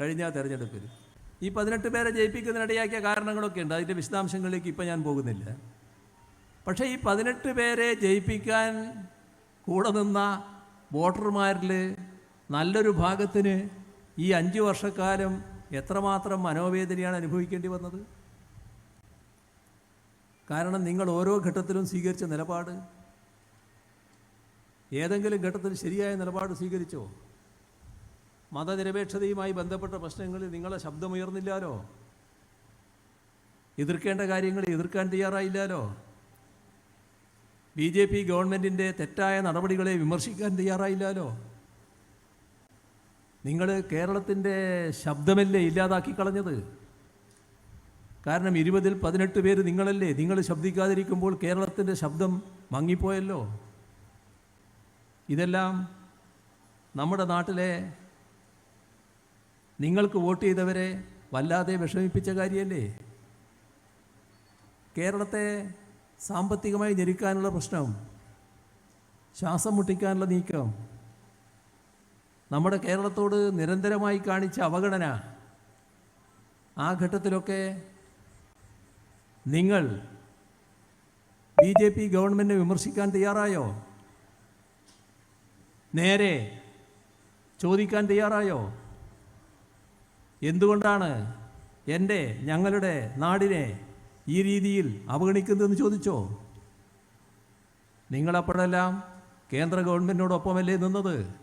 കഴിഞ്ഞ തെരഞ്ഞെടുപ്പിൽ. ഈ പതിനെട്ട് പേരെ ജയിപ്പിക്കുന്നതിനിടയാക്കിയ കാരണങ്ങളൊക്കെ ഉണ്ട്. അതിന്റെ വിശദാംശങ്ങളിലേക്ക് ഇപ്പം ഞാൻ പോകുന്നില്ല. പക്ഷേ ഈ പതിനെട്ട് പേരെ ജയിപ്പിക്കാൻ കൂടെ നിന്ന വോട്ടർമാരിൽ നല്ലൊരു ഭാഗത്തിന് ഈ അഞ്ച് വർഷക്കാലം എത്രമാത്രം മനോവേദനയാണ് അനുഭവിക്കേണ്ടി വന്നത്? കാരണം നിങ്ങൾ ഓരോ ഘട്ടത്തിലും സ്വീകരിച്ച നിലപാട് ഏതെങ്കിലും ഘട്ടത്തിൽ ശരിയായ നിലപാട് സ്വീകരിച്ചോ? മതനിരപേക്ഷതയുമായി ബന്ധപ്പെട്ട പ്രശ്നങ്ങളിൽ നിങ്ങളെ ശബ്ദമുയർന്നില്ലാലോ? എതിർക്കേണ്ട കാര്യങ്ങൾ എതിർക്കാൻ തയ്യാറായില്ലാലോ? ബി ജെ പി ഗവൺമെന്റിന്റെ തെറ്റായ നടപടികളെ വിമർശിക്കാൻ തയ്യാറായില്ലാലോ? നിങ്ങൾ കേരളത്തിന്റെ ശബ്ദമല്ലേ ഇല്ലാതാക്കി കളഞ്ഞത്? കാരണം ഇരുപതിൽ പതിനെട്ട് പേര് നിങ്ങളല്ലേ. നിങ്ങൾ ശബ്ദിക്കാതിരിക്കുമ്പോൾ കേരളത്തിന്റെ ശബ്ദം മങ്ങിപ്പോയല്ലോ. ഇതെല്ലാം നമ്മുടെ നാട്ടിലെ നിങ്ങൾക്ക് വോട്ട് ചെയ്തവരെ വല്ലാതെ വിഷമിപ്പിച്ച കാര്യമല്ലേ കേരളത്തെ സാമ്പത്തികമായി ഞെരുക്കാനുള്ള പ്രശ്നം ശ്വാസം മുട്ടിക്കാനുള്ള നീക്കം നമ്മുടെ കേരളത്തോട് നിരന്തരമായി കാണിച്ച അവഗണന ആ ഘട്ടത്തിലൊക്കെ നിങ്ങൾ ബി ജെ പി ഗവൺമെന്റിനെ വിമർശിക്കാൻ തയ്യാറായോ? നേരെ ചോദിക്കാൻ തയ്യാറായോ? എന്തുകൊണ്ടാണ് എന്റെ ഞങ്ങളുടെ നാടിനെ ഈ രീതിയിൽ അവഗണിക്കുന്നതെന്ന് ചോദിച്ചോ? നിങ്ങളപ്പോഴെല്ലാം കേന്ദ്ര ഗവൺമെന്റിനോടൊപ്പമല്ലേ നിന്നത്?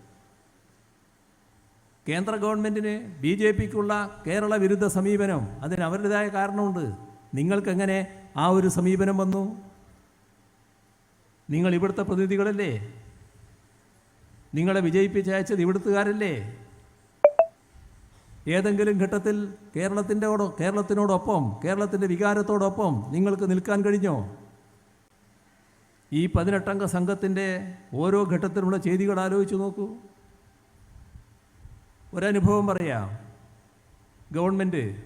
കേന്ദ്ര ഗവൺമെന്റിന് ബി ജെ പിക്കുള്ള കേരള വിരുദ്ധ സമീപനം അതിന് അവരുടേതായ കാരണമുണ്ട്. നിങ്ങൾക്കെങ്ങനെ ആ ഒരു സമീപനം വന്നു? നിങ്ങൾ ഇവിടുത്തെ പ്രതിനിധികളല്ലേ? നിങ്ങളെ വിജയിപ്പിച്ചയച്ചത് ഇവിടുത്തുകാരല്ലേ? ഏതെങ്കിലും ഘട്ടത്തിൽ കേരളത്തിന്റെ കേരളത്തിനോടൊപ്പം കേരളത്തിന്റെ വികാരത്തോടൊപ്പം നിങ്ങൾക്ക് നിൽക്കാൻ കഴിഞ്ഞോ? ഈ പതിനെട്ടംഗ സംഘത്തിന്റെ ഓരോ ഘട്ടത്തിലുള്ള ചെയ്തികൾ ആലോചിച്ച് നോക്കൂ. ഒരനുഭവം പറയാം. ഗവൺമെന്റ്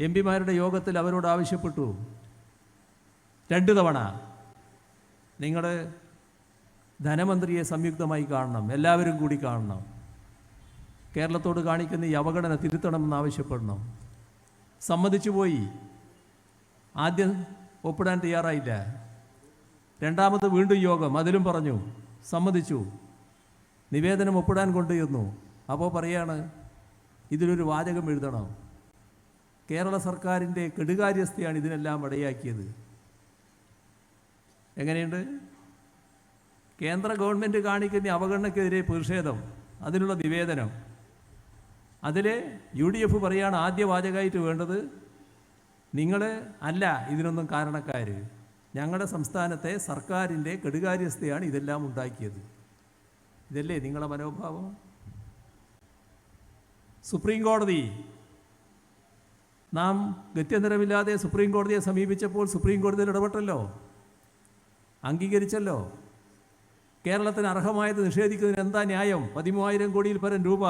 എം പിമാരുടെ യോഗത്തിൽ അവരോട് ആവശ്യപ്പെട്ടു. രണ്ട് തവണ നിങ്ങൾ ധനമന്ത്രിയെ സംയുക്തമായി കാണണം എല്ലാവരും കൂടി കാണണം. കേരളത്തോട് കാണിക്കുന്ന ഈ അവഗണന തിരുത്തണമെന്ന് ആവശ്യപ്പെടണം. സമ്മതിച്ചു പോയി. ആദ്യം ഒപ്പിടാൻ തയ്യാറായില്ല. രണ്ടാമത് വീണ്ടും യോഗം. അതിലും പറഞ്ഞു സമ്മതിച്ചു. നിവേദനം ഒപ്പിടാൻ കൊണ്ടുവന്നു അപ്പോൾ പറയാണ് ഇതിലൊരു വാചകം എഴുതണം. കേരള സർക്കാരിന്റെ കെടുകാര്യസ്ഥയാണ് ഇതിനെല്ലാം ഇടയാക്കിയത്. എങ്ങനെയുണ്ട്? കേന്ദ്ര ഗവൺമെന്റ് കാണിക്കുന്ന അവഗണനക്കെതിരെ പ്രതിഷേധം അതിനുള്ള നിവേദനം. അതിൽ യു ഡി എഫ് പറയുകയാണ് ആദ്യ വാചകമായിട്ട് വേണ്ടത് നിങ്ങൾ അല്ല ഇതിനൊന്നും കാരണക്കാർ ഞങ്ങളുടെ സംസ്ഥാനത്തെ സർക്കാരിന്റെ കെടുകാര്യസ്ഥയാണ് ഇതെല്ലാം ഉണ്ടാക്കിയത്. ഇതല്ലേ നിങ്ങളുടെ മനോഭാവം? സുപ്രീം കോടതി നാം ഗത്യന്തരമില്ലാതെ സുപ്രീം കോടതിയെ സമീപിച്ചപ്പോൾ സുപ്രീം കോടതിയിൽ ഇടപെട്ടല്ലോ. അംഗീകരിച്ചല്ലോ. കേരളത്തിന് അർഹമായത് നിഷേധിക്കുന്നതിന് എന്താ ന്യായം? പതിമൂവായിരം കോടിയിൽ പരം രൂപ.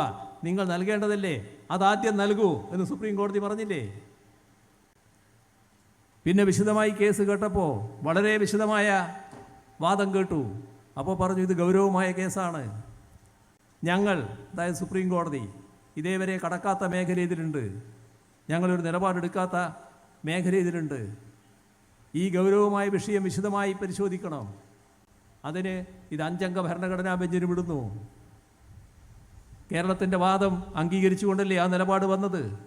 നിങ്ങൾ നൽകേണ്ടതല്ലേ? അതാദ്യം നൽകൂ എന്ന് സുപ്രീം കോടതി പറഞ്ഞില്ലേ? പിന്നെ വിശദമായി കേസ് കേട്ടപ്പോൾ വളരെ വിശദമായ വാദം കേട്ടു. അപ്പോൾ പറഞ്ഞു ഇത് ഗൗരവമായ കേസാണ്. ഞങ്ങൾ അതായത് സുപ്രീം കോടതി ഇതേവരെ കടക്കാത്ത മേഖല ഇതിലുണ്ട് ഞങ്ങളൊരു നിലപാടെടുക്കാത്ത മേഖല ഇതിലുണ്ട് ഈ ഗൗരവമായ വിഷയം വിശദമായി പരിശോധിക്കണം. അതിന് ഇത് അഞ്ചംഗ ഭരണഘടനാ ബെഞ്ചിന് വിടുന്നു. കേരളത്തിന്റെ വാദം അംഗീകരിച്ചുകൊണ്ടല്ലേ ആ നിലപാട് വന്നത്?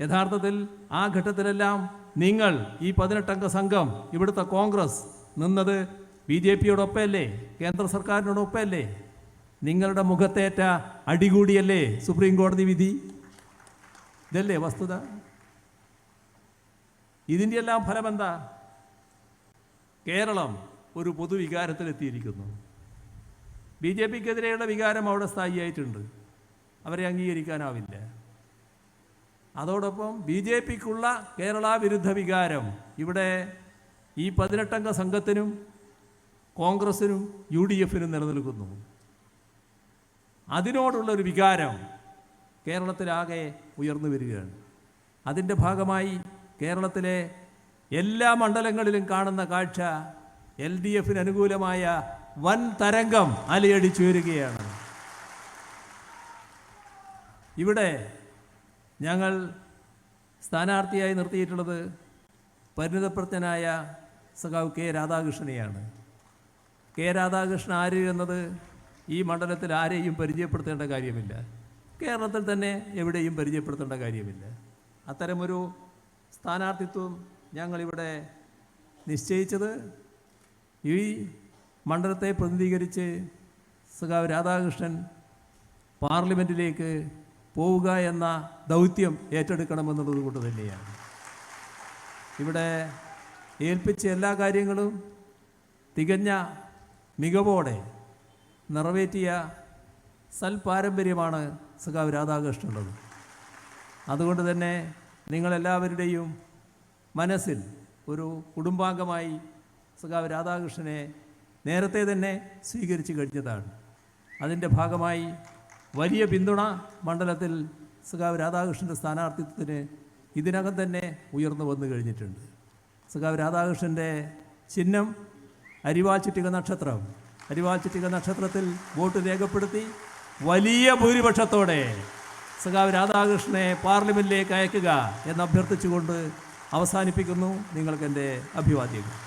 യഥാർത്ഥത്തിൽ ആ ഘട്ടത്തിലെല്ലാം നിങ്ങൾ ഈ പതിനെട്ടംഗ സംഘം ഇവിടുത്തെ കോൺഗ്രസ് നിന്നത് ബി ജെ പിയോടൊപ്പമല്ലേ? കേന്ദ്ര സർക്കാരിനോടൊപ്പമല്ലേ? നിങ്ങളുടെ മുഖത്തേറ്റ അടികൂടിയല്ലേ സുപ്രീം കോടതി വിധി? ഇതല്ലേ വസ്തുത? ഇതിന്റെ എല്ലാം ഫലമെന്താ? കേരളം ഒരു പൊതുവികാരത്തിലെത്തിയിരിക്കുന്നു. ബി ജെ പിക്കെതിരെയുള്ള വികാരം അവിടെ സ്ഥായിയായിട്ടുണ്ട്. അവരെ അംഗീകരിക്കാനാവില്ല. അതോടൊപ്പം ബി ജെ പിക്കുള്ള കേരള വിരുദ്ധ വികാരം ഇവിടെ ഈ പതിനെട്ടംഗ സംഘത്തിനും കോൺഗ്രസിനും യു ഡി എഫിനും നിലനിൽക്കുന്നു. അതിനോടുള്ളൊരു വികാരം കേരളത്തിലാകെ ഉയർന്നു വരികയാണ്. അതിന്റെ ഭാഗമായി കേരളത്തിലെ എല്ലാ മണ്ഡലങ്ങളിലും കാണുന്ന കാഴ്ച എൽ ഡി എഫിന് അനുകൂലമായ വൻ തരംഗം അലയടിച്ചു വരികയാണ്. ഇവിടെ ഞങ്ങൾ സ്ഥാനാർത്ഥിയായി നിർത്തിയിട്ടുള്ളത് പരിണിതപ്രജ്ഞനായ സഖാവ് കെ രാധാകൃഷ്ണനെയാണ്. കെ രാധാകൃഷ്ണൻ ആര് എന്നത് ഈ മണ്ഡലത്തിൽ ആരെയും പരിചയപ്പെടുത്തേണ്ട കാര്യമില്ല. കേരളത്തിൽ തന്നെ എവിടെയും പരിചയപ്പെടുത്തേണ്ട കാര്യമില്ല. അത്തരമൊരു സ്ഥാനാർത്ഥിത്വം ഞങ്ങളിവിടെ നിശ്ചയിച്ചത് ഈ മണ്ഡലത്തെ പ്രതിനിധീകരിച്ച് സഖാവ് രാധാകൃഷ്ണൻ പാർലമെന്റിലേക്ക് പോവുക എന്ന ദൗത്യം ഏറ്റെടുക്കണമെന്നുള്ളത് കൊണ്ട് തന്നെയാണ്. ഇവിടെ ഏൽപ്പിച്ച എല്ലാ കാര്യങ്ങളും തികഞ്ഞ മികവോടെ നിറവേറ്റിയ സൽപാരമ്പര്യമാണ് സഖാവ് രാധാകൃഷ്ണനുള്ളത് അതുകൊണ്ട് തന്നെ നിങ്ങളെല്ലാവരുടെയും മനസ്സിൽ ഒരു കുടുംബാംഗമായി സഖാവ് രാധാകൃഷ്ണനെ നേരത്തെ തന്നെ സ്വീകരിച്ചു കഴിഞ്ഞതാണ്. അതിന്റെ ഭാഗമായി വലിയ പിന്തുണ മണ്ഡലത്തിൽ സഖാവ് രാധാകൃഷ്ണന്റെ സ്ഥാനാർത്ഥിത്വത്തിന് ഇതിനകം തന്നെ ഉയർന്നു വന്നു കഴിഞ്ഞിട്ടുണ്ട്. സഖാവ് രാധാകൃഷ്ണന്റെ ചിഹ്നം അരിവാൾ ചുറ്റിക നക്ഷത്രം. അരിവാൾ ചുറ്റിക നക്ഷത്രത്തിൽ വോട്ട് രേഖപ്പെടുത്തി വലിയ ഭൂരിപക്ഷത്തോടെ സഖാവ് രാധാകൃഷ്ണനെ പാർലമെന്റിലേക്ക് അയക്കുക എന്ന് അഭ്യർത്ഥിച്ചുകൊണ്ട് അവസാനിപ്പിക്കുന്നു നിങ്ങൾക്കെന്റെ അഭിവാദ്യങ്ങൾ.